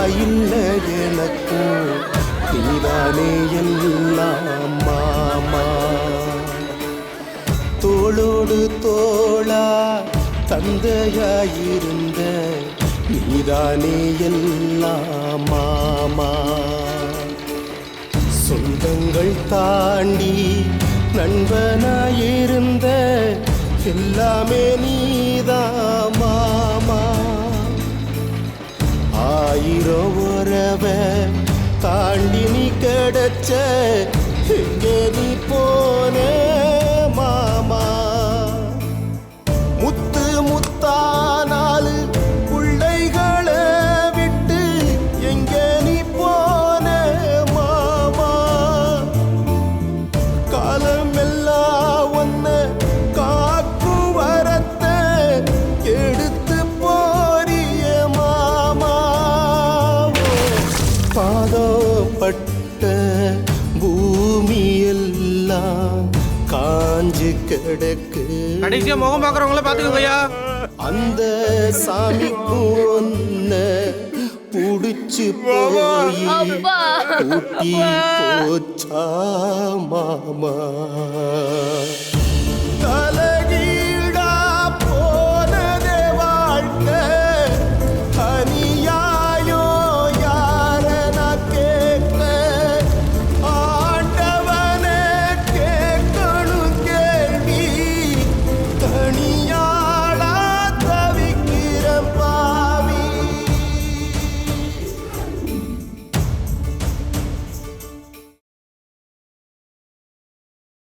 தாயில்லை எனக்கு. நீதானே எல்லாம் மாமா. தோளோடு தோளா தந்தையாயிருந்த நீதானே எல்லாம் மாமா. சொந்தங்கள் தாண்டி நண்பனாயிருந்த எல்லாமே நீதான் ஆயிரம் உறவ தாண்டி நீ கிடைச்ச இங்கே நீ போன மாமா. முத்து முத்தானாலு பிள்ளைகளை விட்டு எங்கே நீ போன மாமா. காலம் எல்லாம் பாதப்பட்ட பூமி எல்லாம் காஞ்சு கிடக்கு. கடைசியா முகம் பாக்குறவங்கள பாத்துக்கோங்க ஐயா. அந்த சாமிக்கும் ஒன்ன புடிச்சு போய் போச்சா மாமா?